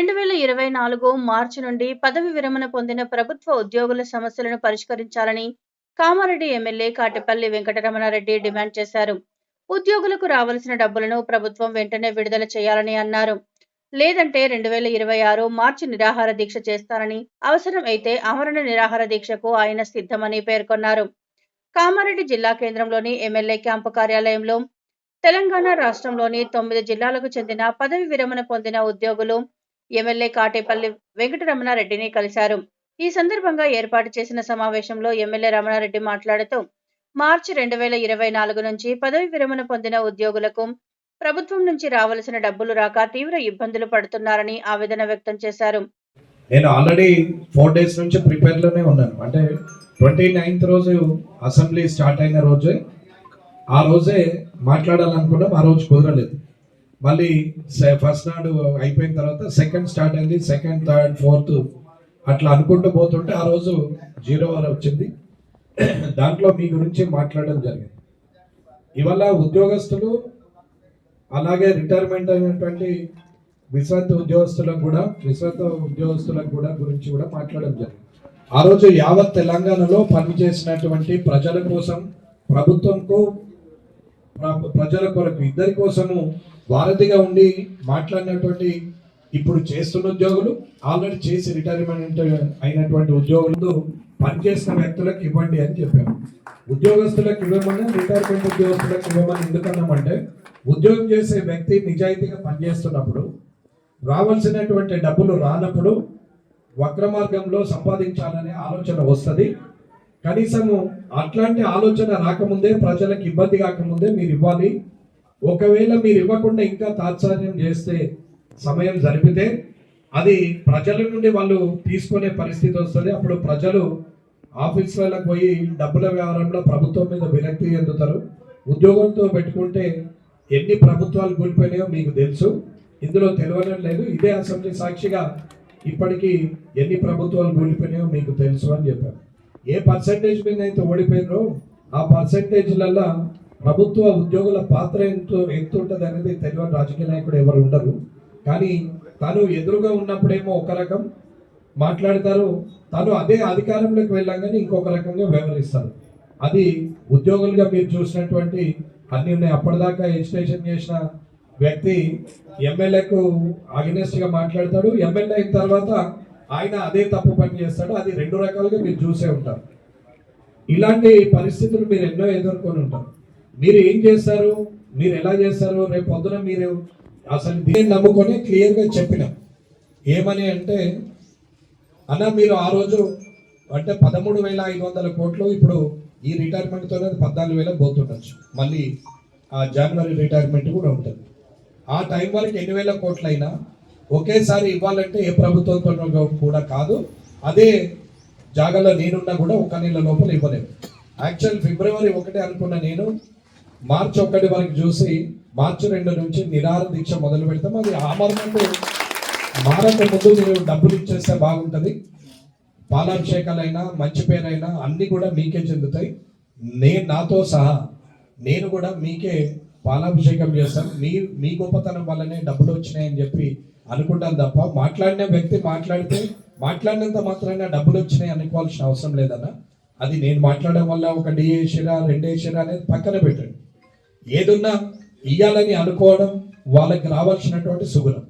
రెండు వేల ఇరవై నాలుగు మార్చి నుండి పదవి విరమణ పొందిన ప్రభుత్వ ఉద్యోగుల సమస్యలను పరిష్కరించాలని కామారెడ్డి ఎమ్మెల్యే కాటపల్లి వెంకటరమణారెడ్డి డిమాండ్ చేశారు. ఉద్యోగులకు రావాల్సిన డబ్బులను ప్రభుత్వం వెంటనే విడుదల చేయాలని అన్నారు. లేదంటే రెండు వేల ఇరవై ఆరు మార్చి నిరాహార దీక్ష చేస్తారని అవసరం అయితే ఆమరణ నిరాహార దీక్షకు ఆయన సిద్ధమని పేర్కొన్నారు. కామారెడ్డి జిల్లా కేంద్రంలోని ఎమ్మెల్యే క్యాంపు కార్యాలయంలో తెలంగాణ రాష్ట్రంలోని తొమ్మిది జిల్లాలకు చెందిన పదవి విరమణ పొందిన ఉద్యోగులు ఎమ్మెల్యే కాటేపల్లి వెంకటరమణారెడ్డిని కలిశారు. ఈ సందర్భంగా ఏర్పాటు చేసిన సమావేశంలో ఎమ్మెల్యే రమణారెడ్డి మాట్లాడుతూ మార్చి రెండు వేల ఇరవై నాలుగు నుంచి పదవి విరమణ పొందిన ఉద్యోగులకు ప్రభుత్వం నుంచి రావలసిన డబ్బులు రాక తీవ్ర ఇబ్బందులు పడుతున్నారని ఆవేదన వ్యక్తం చేశారు. నేను ఆల్రెడీ ఫోర్ డేస్ నుంచి ప్రిపేర్లోనే ఉన్నాను. అంటే ట్వంటీ నైన్త్ రోజు అసెంబ్లీ స్టార్ట్ అయిన రోజే ఆ రోజే మాట్లాడాలనుకున్నాం ఆ రోజు కుదరలేదు. మళ్ళీ ఫస్ట్ నాడు అయిపోయిన తర్వాత సెకండ్ స్టార్ట్ అయింది సెకండ్ థర్డ్ ఫోర్త్ అట్లా అనుకుంటూ పోతుంటే ఆ రోజు జీరో అవర్ వచ్చింది. దాంట్లో మీ గురించి మాట్లాడడం జరిగింది. ఇవాళ ఉద్యోగస్తులు అలాగే రిటైర్మెంట్ అయినటువంటి విశ్రాంతి ఉద్యోగస్తులకు కూడా విశ్రాంత ఉద్యోగస్తులకు కూడా గురించి కూడా మాట్లాడడం జరిగింది. ఆ రోజు యావత్ తెలంగాణలో పనిచేసినటువంటి ప్రజల కోసం ప్రభుత్వంకు ప్రజల కొరకు ఇద్దరి కోసము వారధిగా ఉండి మాట్లాడినటువంటి ఇప్పుడు చేస్తున్న ఉద్యోగులు ఆల్రెడీ చేసి రిటైర్మెంట్ అయినటువంటి ఉద్యోగులు పనిచేసిన వ్యక్తులకు ఇవ్వండి అని చెప్పాము ఉద్యోగస్తులకు ఇవ్వమని రిటైర్మెంట్ ఉద్యోగస్తులకు ఇవ్వమని ఎందుకన్నామంటే ఉద్యోగం చేసే వ్యక్తి నిజాయితీగా పనిచేస్తున్నప్పుడు రావాల్సినటువంటి డబ్బులు రానప్పుడు వక్ర మార్గంలో సంపాదించాలనే ఆలోచన వస్తుంది. కనీసము అట్లాంటి ఆలోచన రాకముందే ప్రజలకు ఇబ్బంది కాకముందే మీరు ఇవ్వాలి. ఒకవేళ మీరు ఇవ్వకుండా ఇంకా తాత్సార్యం చేస్తే సమయం జరిపితే అది ప్రజల నుండి వాళ్ళు తీసుకునే పరిస్థితి వస్తుంది. అప్పుడు ప్రజలు ఆఫీసులకు పోయి డబ్బుల వ్యవహారంలో ప్రభుత్వం మీద విరక్తి చెందుతారు. ఉద్యోగంతో పెట్టుకుంటే ఎన్ని ప్రభుత్వాలు కూలిపోయినాయో మీకు తెలుసు. ఇందులో తెలియడం లేదు. ఇదే అసెంబ్లీ సాక్షిగా ఇప్పటికీ ఎన్ని ప్రభుత్వాలు కూలిపోయినాయో మీకు తెలుసు అని చెప్పారు. ఏ పర్సంటేజ్ మీద అయితే ఓడిపోయినో ఆ పర్సంటేజ్లలో ప్రభుత్వ ఉద్యోగుల పాత్ర ఎంత ఎంత ఉంటుంది అనేది తెలియని రాజకీయ నాయకుడు ఎవరు ఉండరు. కానీ తను ఎదురుగా ఉన్నప్పుడేమో ఒక రకం మాట్లాడతారు. తను అదే అధికారంలోకి వెళ్ళంగానే ఇంకొక రకంగా వ్యవహరిస్తారు. అది ఉద్యోగులుగా మీరు చూసినటువంటి అన్ని ఉన్నాయి. అప్పటిదాకా ఎడ్యుకేషన్ చేసిన వ్యక్తి ఎమ్మెల్యేకు అగెనెస్ట్గా మాట్లాడతాడు. ఎమ్మెల్యే అయిన తర్వాత ఆయన అదే తప్పు పని చేస్తాడు. అది రెండు రకాలుగా మీరు చూసే ఉంటారు. ఇలాంటి పరిస్థితులు మీరు ఎన్నో ఎదుర్కొని ఉంటారు. మీరు ఏం చేస్తారు మీరు ఎలా చేస్తారు రేపు పొద్దున మీరు అసలు దీన్ని నమ్ముకొని క్లియర్గా చెప్పిన. ఏమని అంటే అన్న మీరు ఆ రోజు అంటే పదమూడు వేల ఐదు వందల కోట్లు ఇప్పుడు ఈ రిటైర్మెంట్తోనే పద్నాలుగు వేల పోతుండొచ్చు. మళ్ళీ ఆ జనవరి రిటైర్మెంట్ కూడా ఉంటుంది. ఆ టైం వరకు ఎన్ని వేల కోట్లైనా ఒకేసారి ఇవ్వాలంటే ఏ ప్రభుత్వంతో కూడా కాదు. అదే జాగాలో నేనున్నా కూడా ఒక నెల లోపల ఇవ్వలేము యాక్చువల్ ఫిబ్రవరి ఒకటే అనుకున్న నేను. మార్చి ఒకటి వరకు చూసి మార్చి రెండు నుంచి నిరాహార దీక్ష మొదలు పెడతాం. అది ఆమరణకు మారక ముందు మీరు డబ్బులు ఇచ్చేస్తే బాగుంటుంది. పాలాభిషేకాలైనా మంచి పేరైనా అన్నీ కూడా మీకే చెందుతాయి. నేను నాతో సహా నేను కూడా మీకే పాలాభిషేకం చేస్తాను మీ మీ గొప్పతనం వల్లనే డబ్బులు వచ్చినాయని చెప్పి అనుకుంటాను తప్ప మాట్లాడిన వ్యక్తి మాట్లాడితే మాట్లాడినంత మాత్రాన డబ్బులు వచ్చినాయి అనుకోవాల్సిన అవసరం లేదన్న. అది నేను మాట్లాడడం వల్ల ఒక డి వేసిరా రెండు వేసిరా అనేది పక్కన పెట్టండి. ఏదున్నా ఇయ్యాలని అనుకోవడం వాళ్ళకి రావాల్సినటువంటి సుగుణం.